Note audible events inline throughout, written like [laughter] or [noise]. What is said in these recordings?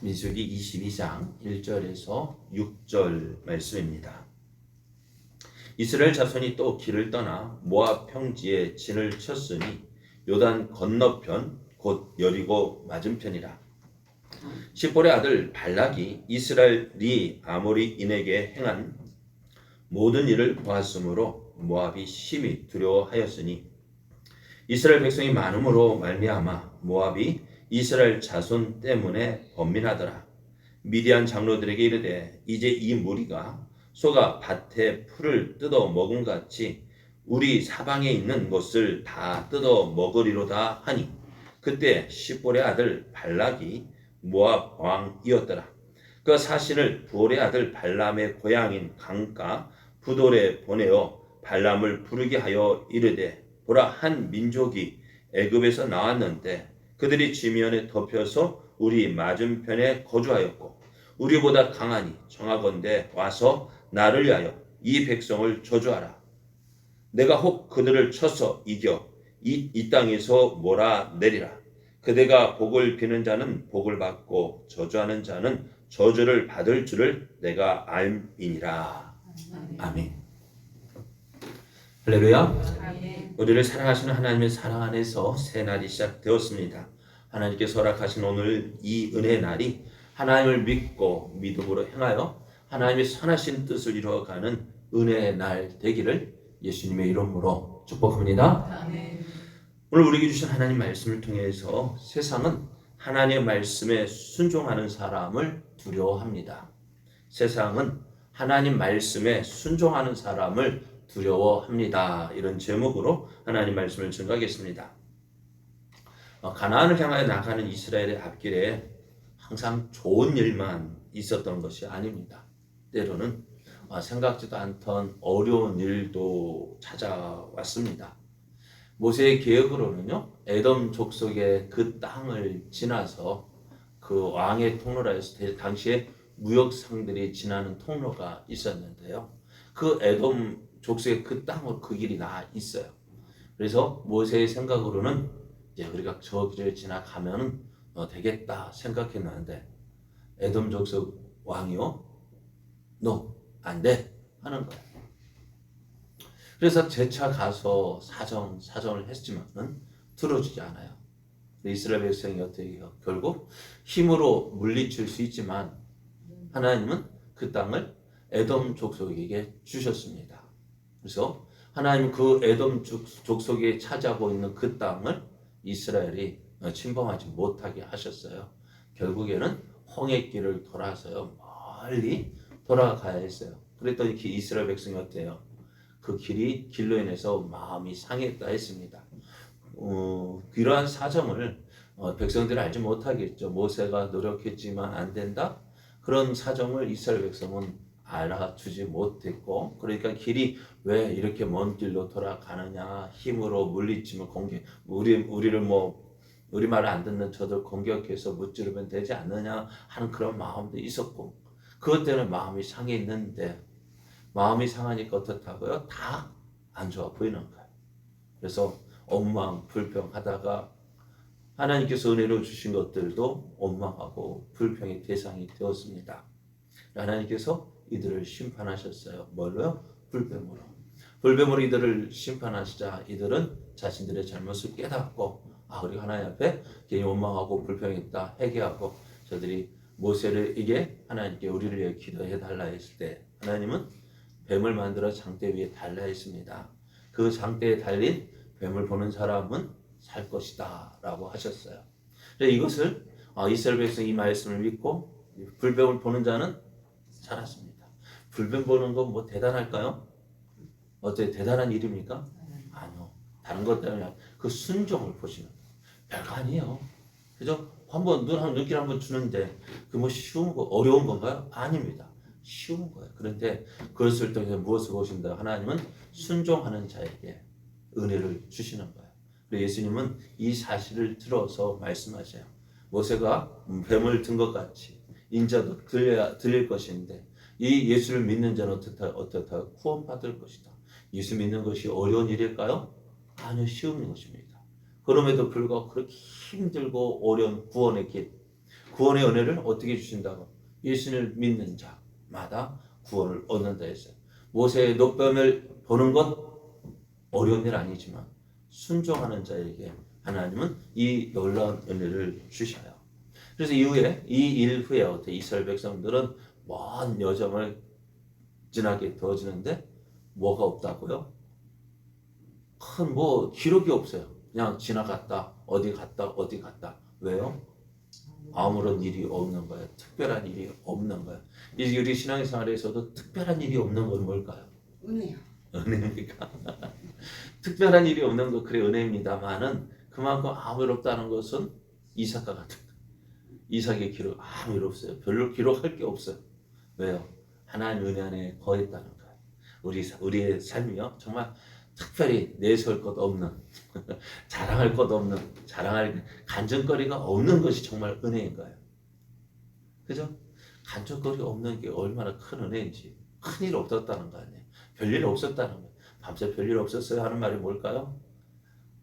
민수기 22장 1절에서 6절 말씀입니다. 이스라엘 자손이 또 길을 떠나 모압 평지에 진을 쳤으니 요단 건너편 곧 여리고 맞은편이라. 십볼의 아들 발락이 이스라엘이 아모리인에게 행한 모든 일을 보았으므로 모압이 심히 두려워하였으니 이스라엘 백성이 많음으로 말미암아 모압이 이스라엘 자손 때문에 번민하더라. 미디안 장로들에게 이르되 이제 이 무리가 소가 밭에 풀을 뜯어 먹은 같이 우리 사방에 있는 것을 다 뜯어 먹으리로다 하니 그때 십볼의 아들 발락이 모압 왕이었더라. 그 사신을 부올의 아들 발람의 고향인 강가 부돌에 보내어 발람을 부르게 하여 이르되 보라 한 민족이 애굽에서 나왔는데 그들이 지면에 덮여서 우리 맞은편에 거주하였고 우리보다 강하니 정하건대 와서 나를 위하여 이 백성을 저주하라. 내가 혹 그들을 쳐서 이겨 이, 이 땅에서 몰아내리라. 그대가 복을 비는 자는 복을 받고 저주하는 자는 저주를 받을 줄을 내가 알미니라. 아멘. 할렐루야. 우리를 사랑하시는 하나님의 사랑 안에서 새 날이 시작되었습니다. 하나님께서 허락하신 오늘 이 은혜 날이 하나님을 믿고 믿음으로 행하여 하나님의 선하신 뜻을 이루어가는 은혜의 날 되기를 예수님의 이름으로 축복합니다. 오늘 우리에게 주신 하나님 말씀을 통해서 세상은 하나님의 말씀에 순종하는 사람을 두려워합니다. 세상은 하나님 말씀에 순종하는 사람을 두려워합니다. 이런 제목으로 하나님 말씀을 증거하겠습니다. 어, 가나안을 향하여 나가는 이스라엘의 앞길에 항상 좋은 일만 있었던 것이 아닙니다. 때로는 어, 생각지도 않던 어려운 일도 찾아왔습니다. 모세의 계획으로는요, 에돔 족속의 그 땅을 지나서 그 왕의 통로라 해서 당시에 무역상들이 지나는 통로가 있었는데요. 그 에돔 족속의 그 땅으로 그 길이 나 있어요. 그래서 모세의 생각으로는 이제 우리가 저 길을 지나가면은 어, 되겠다 생각했는데 에돔 족속 왕이요, 너안돼 하는 거예요. 그래서 재차 가서 사정 사정을 했지만은 들어주지 않아요. 이스라엘 백성이 어떻게 해요? 결국 힘으로 물리칠 수 있지만 하나님은 그 땅을 에돔 족속에게 주셨습니다. 그래서 하나님 그 에돔 족속에 차지하고 있는 그 땅을 이스라엘이 침범하지 못하게 하셨어요. 결국에는 홍해길을 돌아서요 멀리 돌아가야 했어요. 그랬더니 이스라엘 백성이 어때요? 그 길이 길로 인해서 마음이 상했다 했습니다. 어, 이러한 사정을 어, 백성들이 알지 못하겠죠. 모세가 노력했지만 안 된다. 그런 사정을 이스라엘 백성은 알아주지 못했고, 그러니까 길이 왜 이렇게 먼 길로 돌아가느냐, 힘으로 물리치면 공격, 우리 우리를 뭐 우리 말을 안 듣는 저들 공격해서 무찌르면 되지 않느냐 하는 그런 마음도 있었고, 그것 때문에 마음이 상했는데 마음이 상하니까 어떻다고요? 다 안 좋아 보이는 거예요. 그래서 원망, 불평하다가 하나님께서 은혜로 주신 것들도 원망하고 불평의 대상이 되었습니다. 하나님께서 이들을 심판하셨어요. 뭘로요? 불뱀으로. 불뱀으로 이들을 심판하시자 이들은 자신들의 잘못을 깨닫고 아 우리 하나님 앞에 원망하고 불평했다 회개하고 저들이 모세를 이게 하나님께 우리를 위해 기도해 달라 했을 때 하나님은 뱀을 만들어 장대 위에 달라 했습니다. 그 장대에 달린 뱀을 보는 사람은 살 것이다 라고 하셨어요. 이것을 어, 이스라엘 백성이 이 말씀을 믿고 불뱀을 보는 자는 살았습니다. 불뱀 보는 건 뭐 대단할까요? 어때 대단한 일입니까? 아니요. 다른 것 때문에 그 순종을 보시는 별거 아니에요. 그죠? 한번 눈 한 눈길 한번 주는데 그 뭐 쉬운 거 어려운 건가요? 아닙니다. 쉬운 거예요. 그런데 그것을 통해서 무엇을 보신다? 하나님은 순종하는 자에게 은혜를 주시는 거예요. 그리고 예수님은 이 사실을 들어서 말씀하셔요. 모세가 뱀을 든 것 같이 인자도 들려, 들릴 것인데 이 예수를 믿는 자는 어떻다, 어떻다 구원받을 것이다. 예수 믿는 것이 어려운 일일까요? 아니요, 쉬운 것입니다. 그럼에도 불구하고 그렇게 힘들고 어려운 구원의 길, 구원의 은혜를 어떻게 주신다고? 예수를 믿는 자마다 구원을 얻는다 했어요. 모세의 노뱀을 보는 것 어려운 일 아니지만 순종하는 자에게 하나님은 이 놀라운 은혜를 주셔요. 그래서 이후에 이 일 후에 어때 이스라엘 백성들은 먼 여정을 지나게 되어지는데 뭐가 없다고요? 큰 뭐 기록이 없어요. 그냥 지나갔다 어디 갔다 어디 갔다 왜요? 아무런 일이 없는 거예요. 특별한 일이 없는 거예요. 이 우리 신앙생활에서도 특별한 일이 없는 건 뭘까요? 은혜요. 은혜입니까? [laughs] 특별한 일이 없는 거 그래 은혜입니다만은 그만큼 아무 일 없다는 것은 이삭과 같은 거. 이삭의 기록 아무 일 없어요. 별로 기록할 게 없어요. 왜요? 하나님 은혜 안에 거했다는 거예요. 우리 사- 우리의 삶이요 정말 특별히 내세울 것 없는 [laughs] 자랑할 것 없는 자랑할 간증거리가 없는 것이 정말 은혜인 거예요. 그죠? 간증거리 없는 게 얼마나 큰 은혜인지 큰일 없었다는 거 아니에요. 별일 없었다는 거예요. 밤새 별일 없었어요 하는 말이 뭘까요?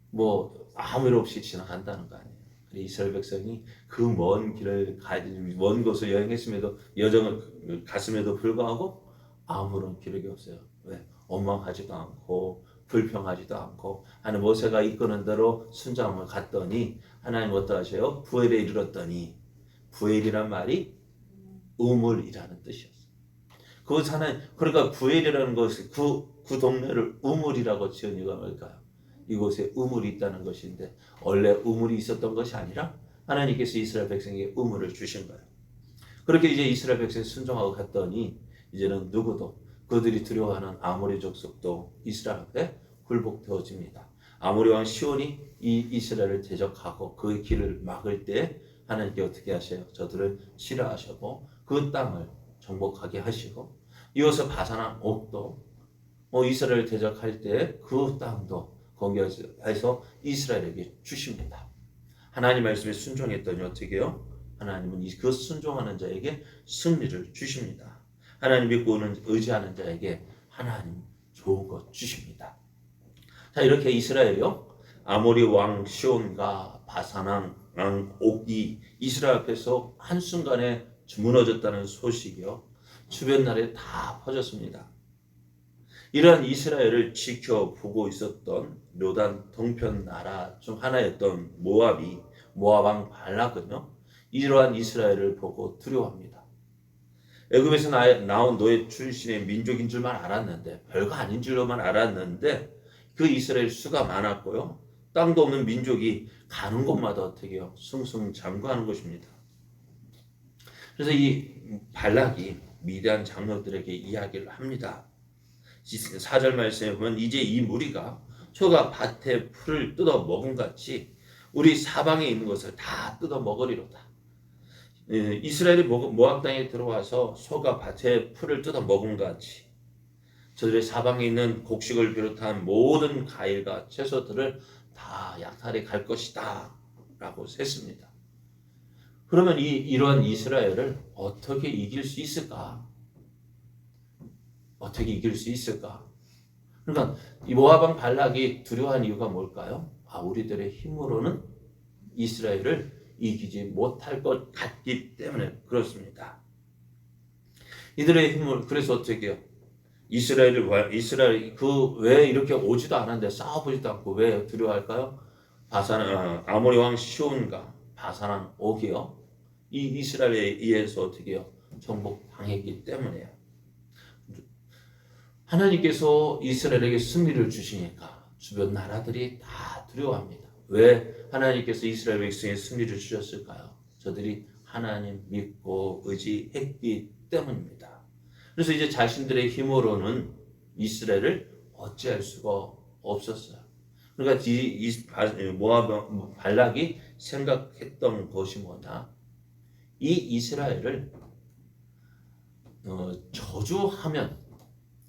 뭐 아무 일 없이 지나간다는 거 아니에요. 이스라엘 백성이 그 먼 길을 가먼 곳을 여행했음에도 여정을 갔음에도 불구하고 아무런 기록이 없어요. 왜? 원망하지도 않고 불평하지도 않고 하는 모세가 이끄는 대로 순장을 갔더니 하나님 어떠하세요? 부엘에 이르렀더니 부엘이란 말이 우물이라는 뜻이었어요. 그 산에 그러니까 부엘이라는 것이 그, 그 동네를 우물이라고 지은 이유가 뭘까요? 이곳에 우물이 있다는 것인데 원래 우물이 있었던 것이 아니라 하나님께서 이스라엘 백성에게 우물을 주신 거예요. 그렇게 이제 이스라엘 백성이 순종하고 갔더니 이제는 누구도 그들이 두려워하는 아모리 족속도 이스라엘 앞에 굴복되어집니다. 아모리 왕 시온이 이 이스라엘을 대적하고 그 길을 막을 때 하나님께 어떻게 하셔요? 저들을 싫어하시고 그 땅을 정복하게 하시고 이어서 바산한 옥도 뭐 이스라엘 대적할 때 그 땅도 공격해서 이스라엘에게 주십니다. 하나님 말씀에 순종했더니 어떻게 해요? 하나님은 이- 그 순종하는 자에게 승리를 주십니다. 하나님 믿고 는 의지하는 자에게 하나님 좋은 것 주십니다. 자 이렇게 이스라엘이요 아모리 왕 시온과 바사낭 왕 옥이 이스라엘 앞에서 한 순간에 무너졌다는 소식이요 주변 나라에 다 퍼졌습니다. 이러한 이스라엘을 지켜보고 있었던 요단 동편 나라 중 하나였던 모압이 모압 왕 발락은요 이러한 이스라엘을 보고 두려워합니다. 애굽에서 나- 나온 노예 출신의 민족인 줄만 알았는데 별거 아닌 줄로만 알았는데 그 이스라엘 수가 많았고요 땅도 없는 민족이 가는 곳마다 어떻게 승승장구하는 것입니다. 그래서 이 발락이 미대한 장로들에게 이야기를 합니다. 4절 말씀에 보면 이제 이 무리가 소가 밭에 풀을 뜯어 먹은 같이 우리 사방에 있는 것을 다 뜯어 먹으리로다. 예, 이스라엘이 모- 모압 땅에 들어와서 소가 밭에 풀을 뜯어 먹은 같이 저들의 사방에 있는 곡식을 비롯한 모든 과일과 채소들을 다 약탈해 갈 것이다 라고 셌습니다. 그러면 이 이러한 이스라엘을 어떻게 이길 수 있을까? 어떻게 이길 수 있을까? 그러니까 이 모아방 발락이 두려워한 이유가 뭘까요? 아 우리들의 힘으로는 이스라엘을 이기지 못할 것 같기 때문에 그렇습니다. 이들의 힘을 그래서 어떻게 해요? 이스라엘을 와- 이스라엘 그 왜 이렇게 오지도 않았는데 싸워보지도 않고 왜 두려워할까요? 바산 아, 아모리 왕 시온과 바산왕 옥이요. 이 이스라엘에 의해서 어떻게 해요? 정복 당했기 때문에요. 하나님께서 이스라엘에게 승리를 주시니까 주변 나라들이 다 두려워합니다. 왜 하나님께서 이스라엘 백성에 승리를 주셨을까요? 저들이 하나님 믿고 의지했기 때문입니다. 그래서 이제 자신들의 힘으로는 이스라엘을 어찌할 수가 없었어요. 그러니까 이, 이 바- 모압 발락이 생각했던 것이 뭐냐? 이 이스라엘을 어, 저주하면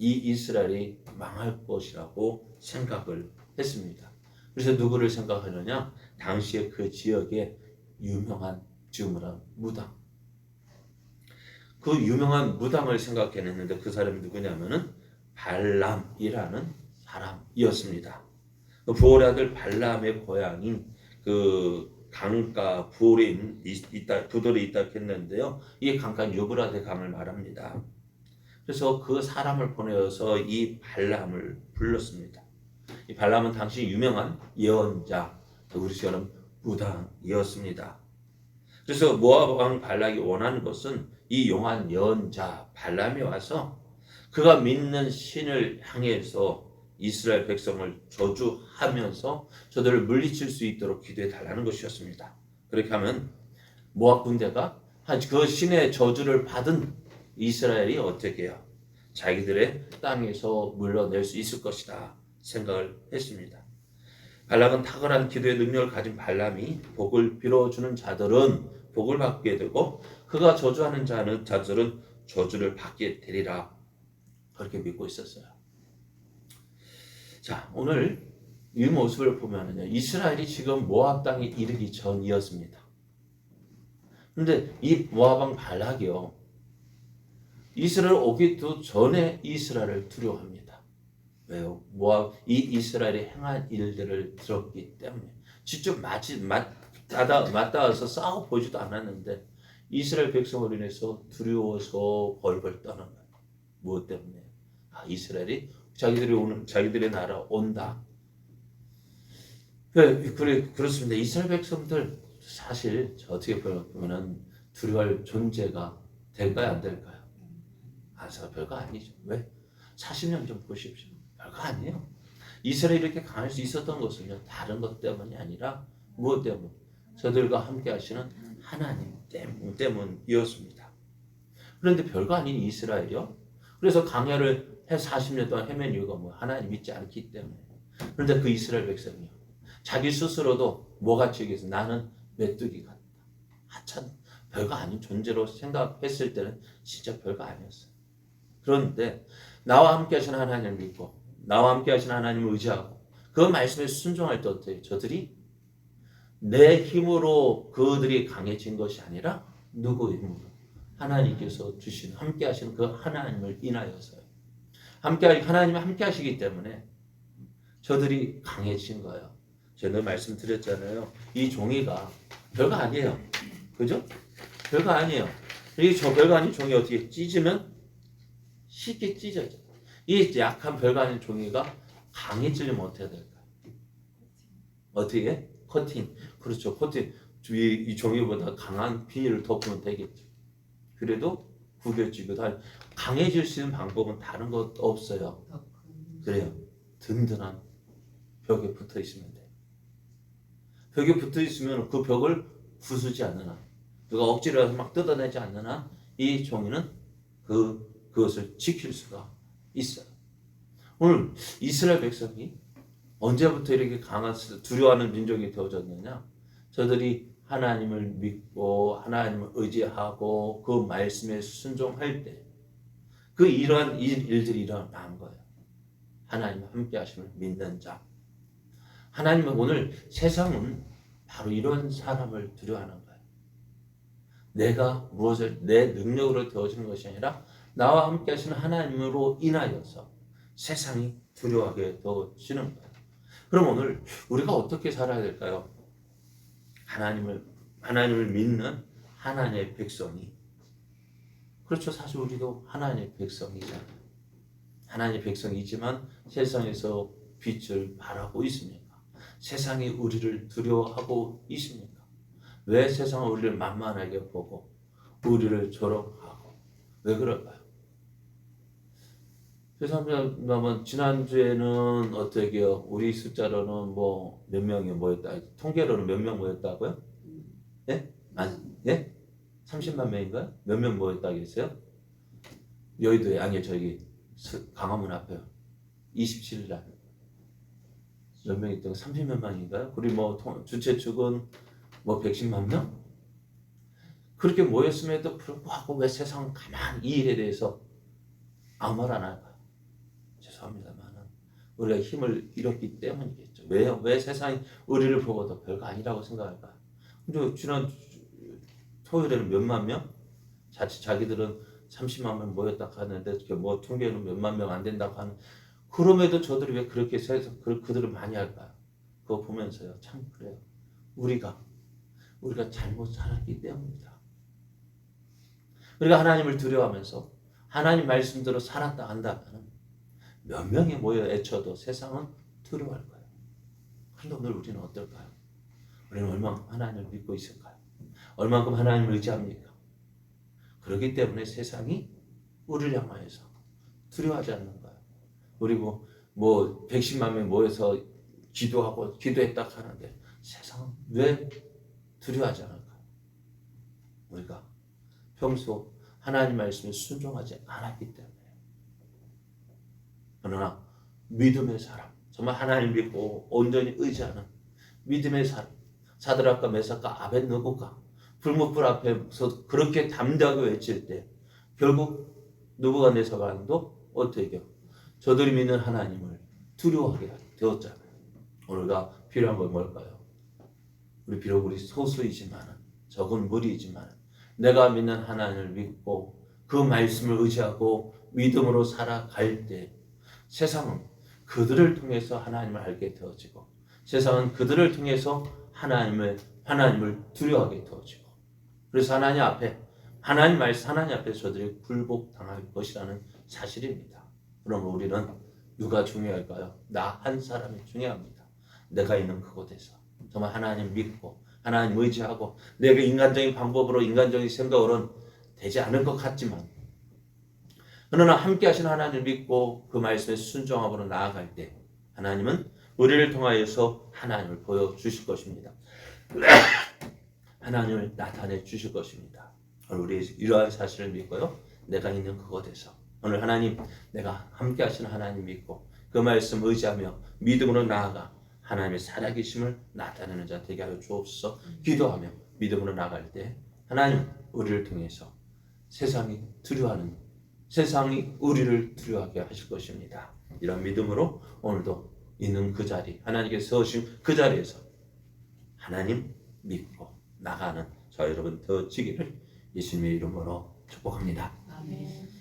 이 이스라엘이 망할 것이라고 생각을 했습니다. 그래서 누구를 생각하느냐? 당시에 그 지역에 유명한 주무란 무당. 그 유명한 무당을 생각해냈는데 그 사람이 누구냐면은 발람이라는 사람이었습니다. 그 부올의 아들 발람의 고향인 그 강가 불인 있다 부들이 있다 했는데요. 이 강가 유브라데 강을 말합니다. 그래서 그 사람을 보내어서 이 발람을 불렀습니다. 이 발람은 당시 유명한 예언자, 우리처럼 무당이었습니다. 그래서 모압 왕 발락이 원하는 것은 이 용한 예언자 발람이 와서 그가 믿는 신을 향해서 이스라엘 백성을 저주하면서 저들을 물리칠 수 있도록 기도해 달라는 것이었습니다. 그렇게 하면 모압 군대가 그 신의 저주를 받은 이스라엘이 어떻게 해요? 자기들의 땅에서 물러낼 수 있을 것이다 생각을 했습니다. 발락은 탁월한 기도의 능력을 가진 발람이 복을 빌어주는 자들은 복을 받게 되고 그가 저주하는 자는 자들은 저주를 받게 되리라 그렇게 믿고 있었어요. 자 오늘 이 모습을 보면은요 이스라엘이 지금 모압 땅에 이르기 전이었습니다. 근데 이 모압 왕 발락이요 이스라엘 오기도 전에 이스라엘을 두려워합니다. 왜요? 모압 이 이스라엘이 행한 일들을 들었기 때문에 직접 맞지 맞다 맞닿아서 싸워 보지도 않았는데 이스라엘 백성을 인해서 두려워서 벌벌 떠는 거예요. 무엇 때문에? 아 이스라엘이 자기들이 오는 자기들의 나라 온다. 그래, 그래 그렇습니다. 이스라엘 백성들 사실 어떻게 보면은 두려워할 존재가 될까요 안 될까요? 아, 별거 아니죠. 왜? 40년 좀 보십시오. 별거 아니에요. 이스라엘이 이렇게 강할 수 있었던 것은요, 다른 것 때문이 아니라 무엇 때문? 저들과 함께 하시는 하나님 때문, 때문이었습니다. 그런데 별거 아닌 이스라엘이요. 그래서 강야를 해 40년 동안 헤맨 이유가 뭐 하나님 믿지 않기 때문에. 그런데 그 이스라엘 백성이요. 자기 스스로도 뭐같이 얘기해서 나는 메뚜기 같다. 하찮 별거 아닌 존재로 생각했을 때는 진짜 별거 아니었어요. 그런데 나와 함께 하시는 하나님을 믿고 나와 함께 하시는 하나님을 의지하고 그 말씀에 순종할 때 어때요? 저들이 내 힘으로 그들이 강해진 것이 아니라 누구의 힘으로? 하나님께서 주신 함께 하시는 그 하나님을 인하여서요. 함께 하나님이 함께 하시기 때문에 저들이 강해진 거예요. 제가 말씀드렸잖아요. 이 종이가 별거 아니에요. 그죠? 별거 아니에요. 이저 별거 아닌 종이 어떻게 찢으면 쉽게 찢어져. 이 약한 아닌 종이가 강해지려면 어떻게 될까요? 어떻게? 코팅. 그렇죠. 코팅. 이, 이 종이보다 강한 비닐을 덮으면 되겠죠. 그래도 구겨지고 다 강해질 수 있는 방법은 다른 것 없어요. 그래요. 든든한 벽에 붙어 있으면 돼요. 벽에 붙어 있으면 그 벽을 부수지 않는 한, 누가 억지로 해서 막 뜯어내지 않는 한, 이 종이는 그 그것을 지킬 수가 있어요. 오늘 이스라엘 백성이 언제부터 이렇게 강한 두려워하는 민족이 되어졌느냐? 저들이 하나님을 믿고 하나님을 의지하고 그 말씀에 순종할 때 그 이러한 일들이 일어난 거예요. 하나님 함께 하심을 믿는 자. 하나님은 오늘 세상은 바로 이런 사람을 두려워하는 거예요. 내가 무엇을 내 능력으로 되어지는 것이 아니라 나와 함께 하시는 하나님으로 인하여서 세상이 두려워하게 되어지는 거예요. 그럼 오늘 우리가 어떻게 살아야 될까요? 하나님을 하나님을 믿는 하나님의 백성이 그렇죠. 사실 우리도 하나님의 백성이잖아요. 하나님의 백성이지만 세상에서 빛을 발하고 있습니까? 세상이 우리를 두려워하고 있습니까? 왜 세상은 우리를 만만하게 보고 우리를 조롱하고 왜 그럴까요? 죄송합니다만 지난주에는 어떻게요? 우리 숫자로는 뭐 몇 명이 모였다. 통계로는 몇 명 모였다고요? 예? 아니, 예? 30만 명인가요? 몇 명 모였다고 했어요? 여의도에 아니 저기 강화문 앞에요. 27일 날. 몇 명 있다고 30몇 만인가요? 그리고 뭐 주최 측은 뭐 110만 명? 그렇게 모였음에도 불구하고 왜 세상 가만히 이 일에 대해서 아무 말 안 할까요? 죄송합니다만은 우리가 힘을 잃었기 때문이겠죠. 왜, 왜 세상이 우리를 보고도 별거 아니라고 생각할까? 근데 지난 토요일에는 몇만 명? 자칫 자기들은 30만 명 모였다 하는데 뭐 통계는 몇만 명 안 된다고 하는 그럼에도 저들이 왜 그렇게 세서 그, 그들을 많이 할까요? 그거 보면서요. 참 그래요. 우리가 우리가 잘못 살았기 때문이다. 우리가 하나님을 두려워하면서 하나님 말씀대로 살았다 한다면 몇 명이 모여 애쳐도 세상은 두려워할 거예요. 그런데 오늘 우리는 어떨까요? 우리는 얼마큼 하나님을 믿고 있을까요? 얼마큼 하나님을 의지합니까? 그렇기 때문에 세상이 우리를 향하여서 두려워하지 않는 거예요. 그리고 뭐 110만 명 모여서 기도하고 기도했다 하는데 세상은 왜 두려워하지 않을까? 우리가 평소 하나님 말씀에 순종하지 않았기 때문에. 그러나 믿음의 사람, 정말 하나님 믿고 온전히 의지하는 믿음의 사람, 사드락과 메사카 아벤느고가 불목불 앞에서 그렇게 담대하게 외칠 때 결국 누부갓네살도 어떻게 해요? 저들이 믿는 하나님을 두려워하게 되었잖아요. 오늘가 필요한 건 뭘까요? 우리 비록 우리 소수이지만 적은 무리이지만 내가 믿는 하나님을 믿고 그 말씀을 의지하고 믿음으로 살아갈 때 세상은 그들을 통해서 하나님을 알게 되어지고 세상은 그들을 통해서 하나님을 하나님을 두려워하게 되어지고 그래서 하나님 앞에 하나님 말씀 하나님 앞에 저들이 굴복 당할 것이라는 사실입니다. 그럼 우리는 누가 중요할까요? 나 한 사람이 중요합니다. 내가 있는 그곳에서 정말 하나님 믿고 하나님 의지하고 내가 인간적인 방법으로 인간적인 생각으로는 되지 않을 것 같지만 그러나 함께 하신 하나님을 믿고 그 말씀에 순종함으로 나아갈 때 하나님은 우리를 통하여서 하나님을 보여주실 것입니다. 하나님을 나타내 주실 것입니다. 우리 이러한 사실을 믿고요. 내가 있는 그곳에서 오늘 하나님 내가 함께 하신 하나님 믿고 그 말씀 의지하며 믿음으로 나아가 하나님의 살아계심을 나타내는 자 되게 하여 주옵소서 기도하며 믿음으로 나갈 때 하나님 우리를 통해서 세상이 두려워하는 세상이 우리를 두려워하게 하실 것입니다. 이런 믿음으로 오늘도 있는 그 자리 하나님께서 세우신 그 자리에서 하나님 믿고 나가는 저 여러분 되어지기를 예수님의 이름으로 축복합니다. 아멘.